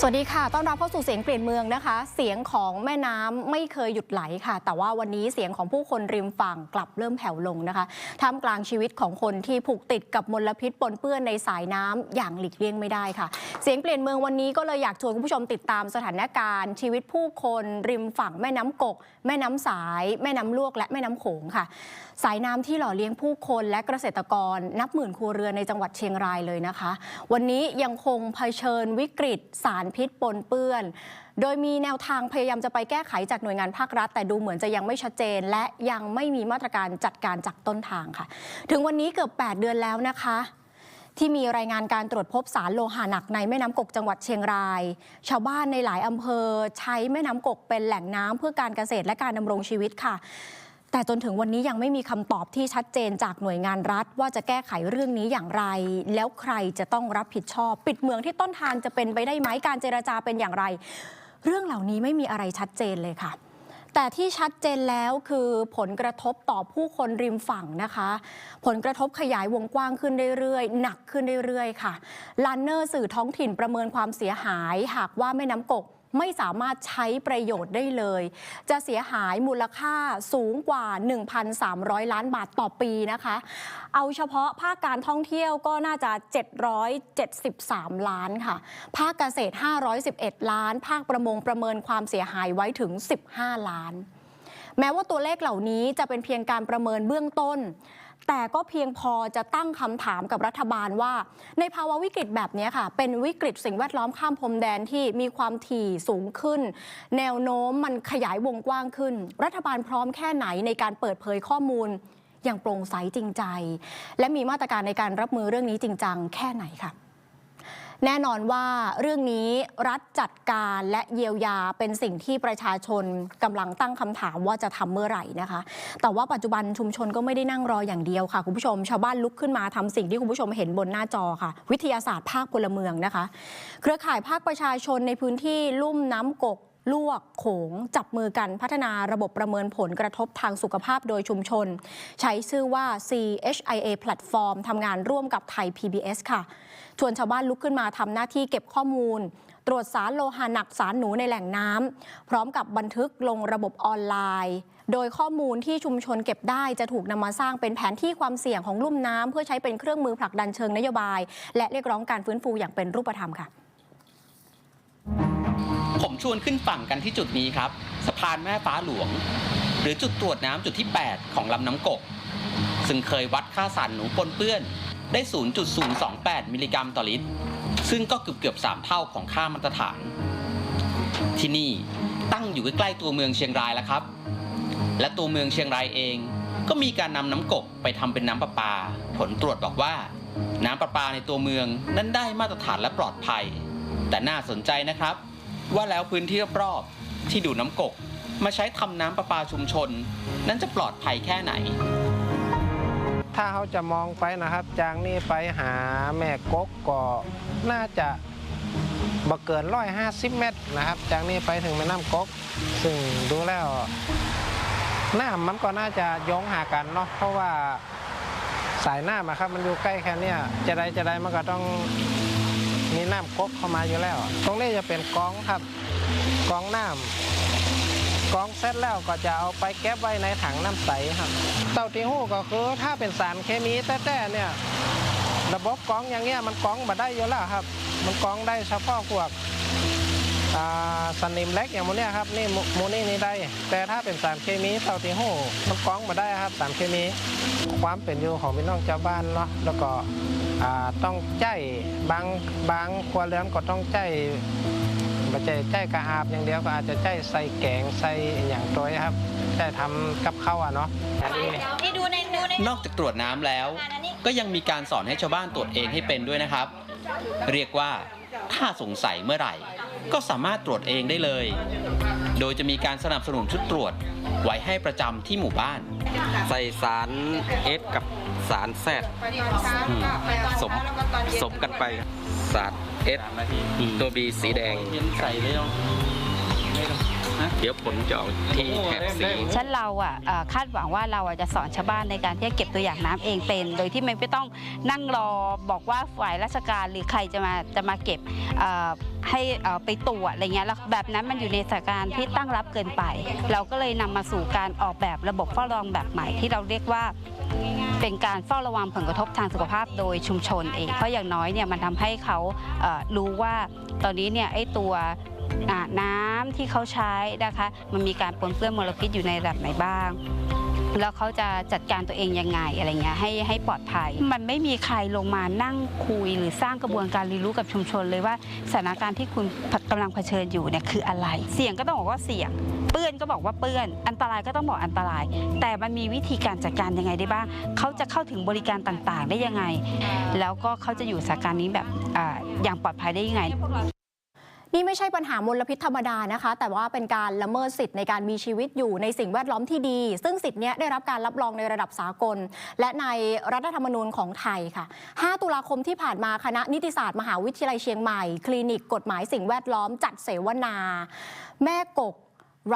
สวัสดีค่ะ ต้อนรับเข้าสู่เสียงเปลี่ยนเมืองนะคะ เสียงของแม่น้ำไม่เคยหยุดไหลค่ะ แต่ว่าวันนี้เสียงของผู้คนริมฝั่งกลับเริ่มแผ่วลงนะคะ ท่ามกลางชีวิตของคนที่ผูกติดกับมลพิษปนเปื้อนในสายน้ำอย่างหลีกเลี่ยงไม่ได้ค่ะ เสียงเปลี่ยนเมืองวันนี้ก็เลยอยากชวนคุณผู้ชมติดตามสถานการณ์ ชีวิตผู้คนริมฝั่งแม่น้ำกก แม่น้ำสาย แม่น้ำลวกและแม่น้ำโขงค่ะ สายน้ำที่หล่อเลี้ยงผู้คนและเกษตรกร นับหมื่นครัวเรือนในจังหวัดเชียงรายเลยนะคะ วันนี้ยังคงเผชิญวิกฤตสารพิษปนเปื้อน โดยมีแนวทางพยายามจะไปแก้ไขจากหน่วยงานภาครัฐ แต่ดูเหมือนจะยังไม่ชัดเจน และยังไม่มีมาตรการจัดการจากต้นทางค่ะ ถึงวันนี้เกือบ 8 เดือนแล้วนะคะที่มีรายงานการตรวจพบสารโลหะหนักในแม่น้ำกกจังหวัดเชียงราย ชาวบ้านในหลายอำเภอใช้แม่น้ำกกเป็นแหล่งน้ำเพื่อการเกษตรและการดำรงชีวิตค่ะ แต่จนถึงวันนี้ยังไม่มีคำตอบที่ชัดเจนจากหน่วยงานรัฐ ว่าจะแก้ไขเรื่องนี้อย่างไร แล้วใครจะต้องรับผิดชอบ ปิดเมืองที่ต้นทางจะเป็นไปได้ไหมการเจรจาเป็นอย่างไร เรื่องเหล่านี้ไม่มีอะไรชัดเจนเลยค่ะ แต่ที่ชัดเจนแล้วคือผลกระทบต่อผู้คนริมฝั่งนะคะ ผลกระทบขยายวงกว้างขึ้นเรื่อยๆ หนักขึ้นเรื่อยๆ ค่ะลานเนอร์สื่อท้องถิ่นประเมินความเสียหาย หากว่าแม่น้ำกก ไม่สามารถใช้ประโยชน์ได้เลย จะเสียหายมูลค่าสูงกว่า 1,300 ล้านบาทต่อปีนะคะ เอาเฉพาะภาคการท่องเที่ยวก็น่าจะ 773 ล้านค่ะ ภาคเกษตร 511 ล้าน ภาคประมงประเมินความเสียหายไว้ถึง 15 ล้าน แม้ว่าตัวเลขเหล่านี้จะเป็นเพียงการประเมินเบื้องต้น แต่ก็เพียงพอจะตั้งคำถามกับรัฐบาลว่า ในภาวะวิกฤตแบบนี้ค่ะ เป็นวิกฤตสิ่งแวดล้อมข้ามพรมแดนที่มีความถี่สูงขึ้น แนวโน้มมันขยายวงกว้างขึ้น รัฐบาลพร้อมแค่ไหนในการเปิดเผยข้อมูล อย่างโปร่งใสจริงใจ และมีมาตรการในการรับมือเรื่องนี้จริงจังแค่ไหนค่ะ แน่นอนว่าเรื่องนี้รัฐจัดการและเยียวยาเป็นสิ่งที่ประชาชนกำลังตั้งคำถามว่าจะทำเมื่อไหร่นะคะ แต่ว่าปัจจุบันชุมชนก็ไม่ได้นั่งรออย่างเดียวค่ะ คุณผู้ชม ชาวบ้านลุกขึ้นมาทำสิ่งที่คุณผู้ชมเห็นบนหน้าจอค่ะ วิทยาศาสตร์ภาคพลเมืองนะคะ เครือข่ายภาคประชาชนในพื้นที่ลุ่มน้ำกก ลวกโขงจับมือกันพัฒนาระบบประเมินผลกระทบทางสุขภาพโดยชุมชน ใช้ชื่อว่า CHIA Platform ทำงานร่วมกับไทย PBS ค่ะ ชวนชาวบ้านลุกขึ้นมาทำหน้าที่เก็บข้อมูล ตรวจสารโลหะหนักสารหนูในแหล่งน้ำพร้อมกับบันทึกลงระบบออนไลน์ โดยข้อมูลที่ชุมชนเก็บได้จะถูกนำมาสร้างเป็นแผนที่ความเสี่ยงของลุ่มน้ำเพื่อใช้เป็นเครื่องมือผลักดันเชิงนโยบาย และเรียกร้องการฟื้นฟูอย่างเป็นรูปธรรมค่ะ ชวนขึ้นฝั่งกันที่จุดนี้ครับสะพานแม่ฟ้าหลวง หรือจุดตรวจน้ำจุดที่ 8 ของลำน้ำกก ซึ่งเคยวัดค่าสารหนูปนเปื้อนได้ 0.028 มิลลิกรัมต่อลิตร ซึ่งก็เกือบเกือบๆ3เท่าของค่ามาตรฐาน ที่นี่ตั้งอยู่ใกล้ๆตัวเมืองเชียงรายแล้วครับ และตัวเมืองเชียงรายเอง ก็มีการนำน้ำกกไปทำเป็นน้ำประปา ผลตรวจบอกว่า น้ำประปาในตัวเมืองนั้นได้มาตรฐานและปลอดภัย แต่น่าสนใจนะครับ ว่าแล้วพื้นที่รอบๆที่ดูน้ำกก มาใช้ทำน้ำประปาชุมชน นั้นจะปลอดภัยแค่ไหน ถ้าเขาจะมองไปนะครับ จากนี้ไปหาแม่กกก็น่าจะบ่เกินร้อยห้าสิบเมตรนะครับ จากนี้ไปถึงแม่น้ำกก ซึ่งดูแล้วน้ำมันก็น่าจะย้องหากันเนาะเพราะว่าสายหน้ำอะครับมันอยู่ใกล้แค่นี้จะใดจะใดมันก็ต้อง มีน้ำกกเข้ามาอยู่แล้ว ตรงนี้จะเป็นกองครับกองน้ำกองเสร็จแล้วก็จะเอาไปเก็บไว้ในถังน้ำใสครับเต้าที่หู้ก็คือถ้าเป็นสารเคมีแต้ๆเนี่ยระบบกองอย่างเงี้ยมันกองมาได้อยู่แล้วครับ มันกองได้เฉพาะพวกอ่าสนิมเล็กอย่างโมเนี้ยครับนี่โมนี่นี่ได้ แต่ถ้าเป็นสารเคมีเต้าที่หู้มันกองมาได้ครับสารเคมี ความเป็นอยู่ของพี่น้องชาวบ้านเนาะแล้วก็ ต้องใจบางบางครัวเรือนก็ต้องใจไม่ใช่ใจกระอาบอย่างเดียวก็อาจจะใจใส่แกงใส่อย่างตัวครับใจทำกับข้าวอะเนาะอันนี้นี่ดูในดูในนอกจากตรวจน้ำแล้ว ก็ยังมีการสอนให้ชาวบ้านตรวจเองให้เป็นด้วยนะครับ เรียกว่าถ้าสงสัยเมื่อไหร่ ก็สามารถตรวจเองได้เลย โดยจะมีการสนับสนุนชุดตรวจไว้ให้ประจำที่หมู่บ้าน ใส่สารเอสกับ สารแซดอืมสมสมกันไปสารเอสตัวบีสีแดงใส่เลยเดี๋ยวผลจะออกที่แถบสีฉันเราอะเอ่อคาดหวังว่าเราอะจะสอนชาวบ้านในการที่จะเก็บตัวอย่างน้ำเองเป็น โดยที่ไม่ต้องนั่งรอบอกว่าฝ่ายราชการหรือใครจะมาจะมาเก็บเอ่อให้เอ่อไปตรวจอะไรเงี้ยแล้วแบบนั้นมันอยู่ในสถานการณ์ที่ตั้งรับเกินไป เราก็เลยนำมาสู่การออกแบบระบบเฝ้าระวังแบบใหม่ที่เราเรียกว่า เป็นการเฝ้าระวังผลกระทบทางสุขภาพโดยชุมชนเอง เพราะอย่างน้อยเนี่ยมันทำให้เขารู้ว่าตอนนี้เนี่ยไอ้ตัวน้ำที่เขาใช้นะคะมันมีการปนเปื้อนมลพิษอยู่ในระดับไหนบ้างแล้วเขาจะจัดการตัวเองยังไงอะไรเงี้ยให้ให้ปลอดภัย มันไม่มีใครลงมานั่งคุย หรือสร้างกระบวนการเรียนรู้กับชุมชนเลยว่าสถานการณ์ที่คุณกำลังเผชิญอยู่เนี่ยคืออะไร เสี่ยงก็ต้องบอกว่าเสี่ยง เปื้อนก็บอกว่าเปื้อน อันตรายก็ต้องบอกอันตราย แต่มันมีวิธีการจัดการยังไงได้บ้างเขาจะเข้าถึงบริการต่างๆ ได้ยังไง แล้วก็เขาจะอยู่สถานการณ์นี้แบบออย่างปลอดภัยได้ยังไง นี่ไม่ใช่ปัญหามลพิษธรรมดานะคะ แต่ว่าเป็นการละเมิดสิทธิ์ในการมีชีวิตอยู่ในสิ่งแวดล้อมที่ดี ซึ่งสิทธิ์เนี้ยได้รับการรับรองในระดับสากล และในรัฐธรรมนูญของไทยค่ะ 5 ตุลาคมที่ผ่านมาคณะนิติศาสตร์มหาวิทยาลัยเชียงใหม่ คลินิกกฎหมายสิ่งแวดล้อมจัดเสวนา แม่กก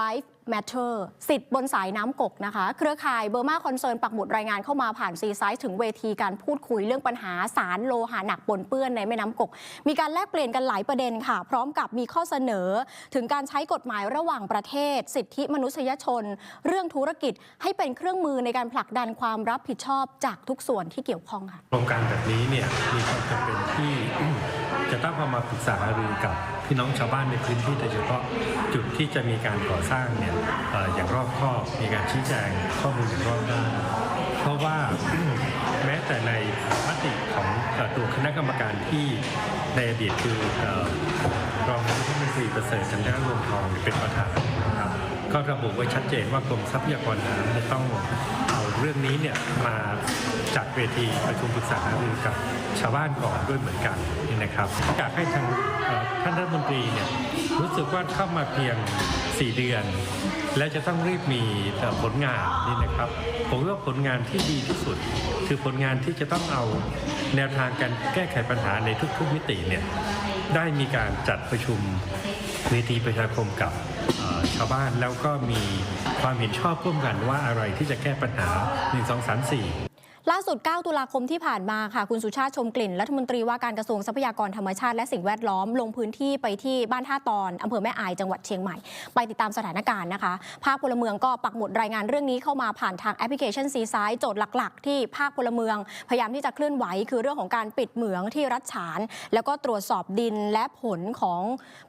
Life Matter สิทธิ์บนสายน้ำกกนะคะ เครือข่ายเบอร์มาคอนเซิร์นปักหมุดรายงานเข้ามาผ่านซีไซส์ถึงเวทีการพูดคุยเรื่องปัญหาสารโลหะหนักปนเปื้อนในแม่น้ำกก มีการแลกเปลี่ยนกันหลายประเด็นค่ะ พร้อมกับมีข้อเสนอ ถึงการใช้กฎหมายระหว่างประเทศ สิทธิมนุษยชน เรื่องธุรกิจให้เป็นเครื่องมือในการผลักดันความรับผิดชอบจากทุกส่วนที่เกี่ยวข้องค่ะโครงการแบบนี้เนี่ยมีความจำเป็นที่ จะต้องเอามาปรึกษาหารือกับพี่น้องชาวบ้านในพื้นที่โดยเฉพาะจุดที่จะมีการก่อสร้างเนี่ยออย่างรอบคอบมีการชี้แจงข้อมูลอย่างรอบด้านเพราะว่าแม้แต่ในมติของเอ่อตัวคณะกรรมการที่ในอดีตคือรองรัฐมนตรีประเสริฐจันทรรวงศ์ทองเป็นประธานนะครับก็ระบุไว้ชัดเจนว่ากรมทรัพยากรน้ำจะต้องเอาเรื่องนี้เนี่ยมาจัดเวทีประชุมปรึกษาหารือกับชาวบ้านก่อนด้วยเหมือนกัน นะครับอยากให้ทางท่านรัฐมนตรีเนี่ยรู้สึกว่าเข้ามาเพียง 4 เดือน และจะต้องรีบมีผลงานนี่นะครับ ผมว่าผลงานที่ดีที่สุด คือผลงานที่จะต้องเอาแนวทางการแก้ไขปัญหาในทุกๆมิติเนี่ยได้มีการจัดประชุมเวทีประชาคมกับชาวบ้านแล้วก็มีความเห็นชอบร่วมกันว่าอะไรที่จะแก้ปัญหา 1 2 3 4 ล่าสุด 9 ตุลาคมที่ผ่านมาค่ะ คุณสุชาติชมกลิ่น รัฐมนตรีว่าการกระทรวงทรัพยากรธรรมชาติและสิ่งแวดล้อมลงพื้นที่ไปที่บ้านท่าตอนอำเภอแม่อายจังหวัดเชียงใหม่ ไปติดตามสถานการณ์นะคะ ภาคพลเมืองก็ปักหมุดรายงานเรื่องนี้เข้ามาผ่านทางแอปพลิเคชันซีไซด์โจทย์หลัก ๆ ที่ภาคพลเมือง พยายามที่จะเคลื่อนไหวคือเรื่องของการปิดเหมืองที่รัฐฉาน แล้วก็ตรวจสอบดินและผลของ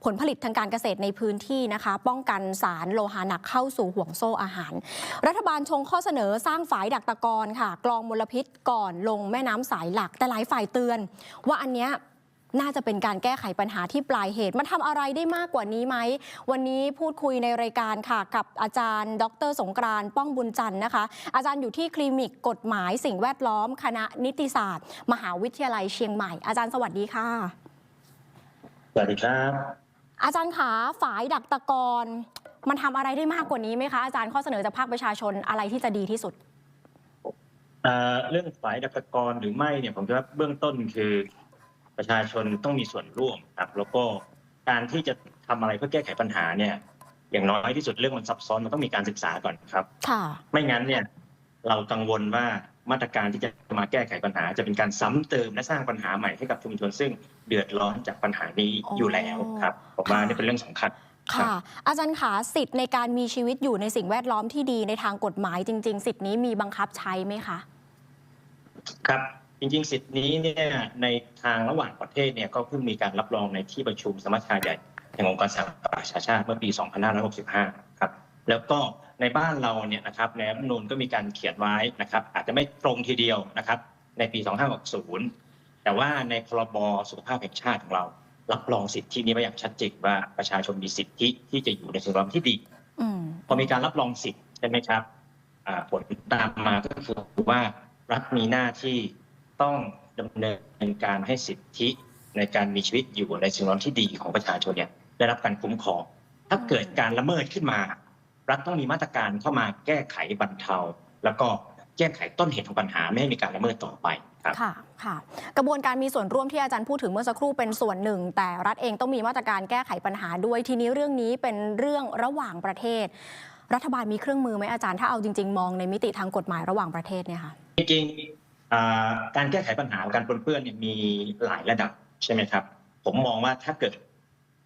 ผลผลิตทางการเกษตรในพื้นที่นะคะ ป้องกันสารโลหะหนักเข้าสู่ห่วงโซ่อาหาร รัฐบาลชงข้อเสนอสร้างฝายดักตะกอนค่ะกรองมลพิษก่อนลงแม่น้ำสายหลัก แต่หลายฝ่ายเตือน ว่าอันเนี้ยน่าจะเป็นการแก้ไขปัญหาที่ปลายเหตุมันทำอะไรได้มากกว่านี้ไหม วันนี้พูดคุยในรายการค่ะ กับอาจารย์ ดร สงกรานต์ป้องบุญจันทร์นะคะ อาจารย์อยู่ที่คลินิกกฎหมายสิ่งแวดล้อม คณะนิติศาสตร์ มหาวิทยาลัยเชียงใหม่ อาจารย์สวัสดีค่ะ สวัสดีครับ อาจารย์ขาฝายดักตะกอนมันทำอะไรได้มากกว่านี้ไหมคะอาจารย์ข้อเสนอจากภาคประชาชนอะไรที่จะดีที่สุด เอ่อเรื่องฝ่ายดักตะกรหรือไม่เนี่ยผมคิดว่าเบื้องต้นคือประชาชนต้องมีส่วนร่วมครับ แล้วก็การที่จะทำอะไรเพื่อแก้ไขปัญหาเนี่ย อย่างน้อยที่สุดเรื่องมันซับซ้อนมันต้องมีการศึกษาก่อนครับค่ะไม่งั้นเนี่ย เรากังวลว่ามาตรการที่จะมาแก้ไขปัญหา จะเป็นการซ้ำเติมและสร้างปัญหาใหม่ให้กับชุมชนซึ่งเดือดร้อนจากปัญหานี้อยู่แล้วครับผมว่านี่เป็นเรื่องสำคัญค่ะ อาจารย์ขาสิทธิ์ในการมีชีวิตอยู่ในสิ่งแวดล้อมที่ดีในทางกฎหมายจริง ๆ สิทธิ์นี้มีบังคับใช้ไหมคะ ครับจริงๆ สิทธินี้เนี่ยในทางระหว่างประเทศเนี่ยก็เพิ่งมีการรับรองในที่ประชุมสมัชชาใหญ่แห่งองค์การสหประชาชาติเมื่อปี 2565 ครับแล้วก็ในบ้านเราเนี่ยนะครับในรัฐธรรมนูญก็มีการเขียนไว้นะครับอาจจะไม่ตรงทีเดียวนะครับในปี 2560 แต่ว่าในพรบสุขภาพแห่งชาติของเรารับรองสิทธินี้ไว้อย่างชัดเจนว่าประชาชนมีสิทธิที่จะอยู่ในสิ่งแวดล้อมที่ดีอืมพอมีการรับรองสิทธิ์ใช่ไหมครับอ่าผลตามมาก็คือว่า รัฐมีหน้าที่ต้องดำเนินการให้สิทธิในการมีชีวิตอยู่ในสิ่งแวดล้อมที่ดีของประชาชนเนี่ยได้รับการคุ้มครอง ถ้าเกิดการละเมิดขึ้นมา รัฐต้องมีมาตรการเข้ามาแก้ไขบรรเทา แล้วก็แก้ไขต้นเหตุของปัญหาไม่ให้มีการละเมิดต่อไปครับค่ะค่ะ กระบวนการมีส่วนร่วมที่อาจารย์พูดถึงเมื่อสักครู่เป็นส่วนหนึ่ง แต่รัฐเองต้องมีมาตรการแก้ไขปัญหาด้วยทีนี้เรื่องนี้เป็นเรื่องระหว่างประเทศ รัฐบาลมีเครื่องมือไหมอาจารย์ถ้าเอาจริง ๆ มองในมิติทางกฎหมายระหว่างประเทศเนี่ยค่ะจริงๆอ่าการแก้ไขปัญหาการปนเปื้อนเนี่ยมีหลายระดับใช่ไหมครับ ผมมองว่าถ้าเกิด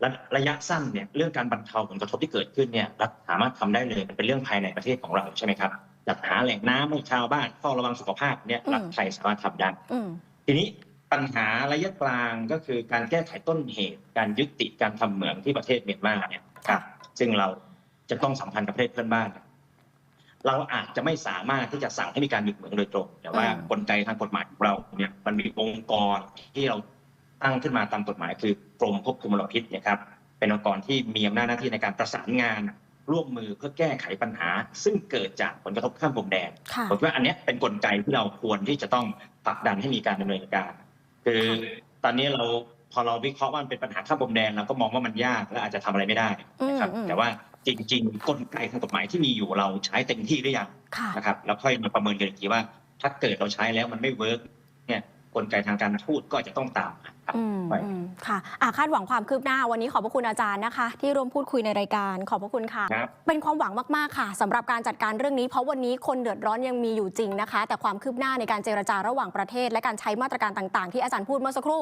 ระระยะสั้นเนี่ยเรื่องการบรรเทาผลกระทบที่เกิดขึ้นเนี่ยรัฐสามารถทำได้เลยเป็นเรื่องภายในประเทศของเราใช่ไหมครับจัดหาแหล่งน้ำให้ชาวบ้านเฝ้าระวังสุขภาพเนี่ยอืมรัฐไทยสามารถทำได้อืมทีนี้ปัญหาระยะกลางก็คือการแก้ไขต้นเหตุ การยุติการทำเหมืองที่ประเทศเมียนมาเนี่ยครับซึ่งเรา จะต้องสัมพันธ์กับประเทศเพื่อนบ้าน เราอาจจะไม่สามารถที่จะสั่งให้มีการหยุดเหมืองโดยตรง แต่ว่าอืมกลไกทางกฎหมายของเราเนี่ยมันมีองค์กรที่เราตั้งขึ้นมาตามกฎหมายคือกรมควบคุมมลพิษเนี่ยครับ เป็นองค์กรที่มีอำนาจหน้าที่ในการประสานงานร่วมมือเพื่อแก้ไขปัญหา ซึ่งเกิดจากผลกระทบข้ามพรมแดน ค่ะ ผมคิดว่าอันเนี้ยเป็นกลไกที่เราควรที่จะต้องผลักดันให้มีการดำเนินการ คือตอนนี้เราพอเราวิเคราะห์ว่ามันเป็นปัญหาข้ามพรมแดนเราก็มองว่ามันยากและอาจจะทำอะไรไม่ได้นะครับ อืมอืม แต่ว่า จริง ๆ กลไกทางกฎหมายที่มีอยู่เราใช้เต็มที่หรือยังค่ะนะครับ แล้วค่อยมาประเมินกันอีกทีว่า ถ้าเกิดเราใช้แล้วมันไม่เวิร์กเนี่ยกลไกทางการทูตก็อาจจะต้องตามมาครับอืมไปอืมค่ะอาคาดหวังความคืบหน้าวันนี้ขอบพระคุณอาจารย์นะคะ ที่ร่วมพูดคุยในรายการขอบพระคุณค่ะครับเป็นความหวังมากๆค่ะสำหรับการจัดการเรื่องนี้เพราะวันนี้คนเดือดร้อนยังมีอยู่จริงนะคะ แต่ความคืบหน้าในการเจรจาระหว่างประเทศ และการใช้มาตรการต่าง ๆ ที่อาจารย์พูดเมื่อสักครู่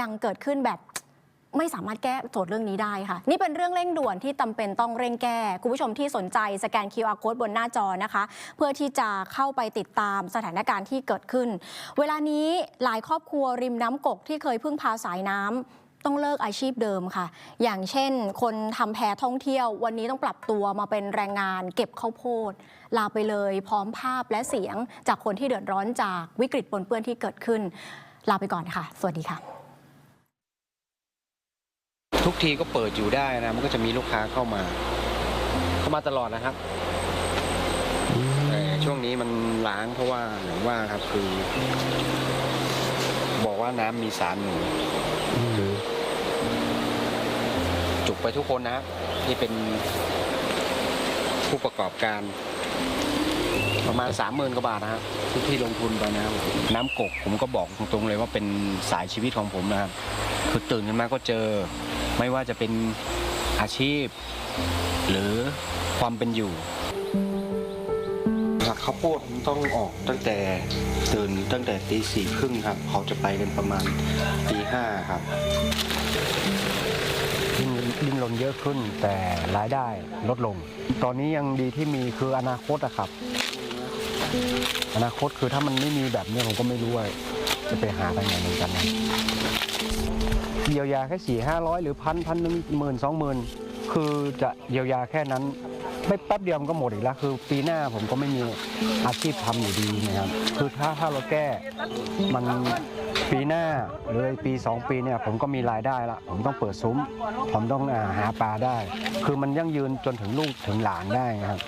ยังเกิดขึ้นแบบ ไม่สามารถแก้โจทย์เรื่องนี้ได้ค่ะ นี่เป็นเรื่องเร่งด่วนที่จำเป็นต้องเร่งแก้ คุณผู้ชมที่สนใจสแกน QR code บนหน้าจอนะคะ เพื่อที่จะเข้าไปติดตามสถานการณ์ที่เกิดขึ้น เวลานี้หลายครอบครัวริมน้ำกกที่เคยพึ่งพาสายน้ำต้องเลิกอาชีพเดิมค่ะ อย่างเช่น คนทำแพท่องเที่ยว วันนี้ต้องปรับตัวมาเป็นแรงงาน เก็บข้าวโพด ลาไปเลยพร้อมภาพและเสียงจากคนที่เดือดร้อนจากวิกฤตปนเปื้อนที่เกิดขึ้น ลาไปก่อนค่ะ สวัสดีค่ะ ทุกทีก็เปิดอยู่ได้นะ มันก็จะมีลูกค้าเข้ามา เข้ามาตลอดนะครับแต่ช่วงนี้มันล้างเพราะว่าอย่างว่าครับคือ บอกว่าน้ำมีสารหนูคือจุกไปทุกคนนะครับที่เป็นผู้ประกอบการ ประมาณสามหมื่นกว่าบาทนะครับที่ที่ลงทุนไปนะครับน้ำกกผมก็บอกตรงๆเลยว่าเป็นสายชีวิตของผมนะครับคือตื่นขึ้นมาก็เจอ ไม่ว่าจะเป็นอาชีพ หรือความเป็นอยู่หลักข้าวโพดผมต้องออกตั้งแต่ตื่นตั้งแต่ตีสี่ครึ่งครับ เขาจะไปกันประมาณตีห้าครับดิ้นดิ้นรนเยอะขึ้นแต่รายได้ลดลง ตอนนี้ยังดีที่มีคืออนาคตอะครับ อนาคตคือถ้ามันไม่มีแบบนี้ผมก็ไม่รู้ว่าจะไปหาทางไหนเหมือนกันนะเยียวยาแค่สี่ห้าร้อยหรือพันพันหนึ่งหมื่นสองหมื่นคือจะเยียวยาแค่นั้น ไม่แป๊บเดียวมันก็หมดอีกแล้ว คือปีหน้าผมก็ไม่มีอาชีพทำอยู่ดีนะครับคือถ้าถ้าเราแก้มันปีหน้าหรือปีสองปีเนี่ยผมก็มีรายได้ละผมต้องเปิดซุ้ม ผมต้องอาหาปลาได้ คือมันยั่งยืนจนถึงลูกถึงหลานได้นะครับ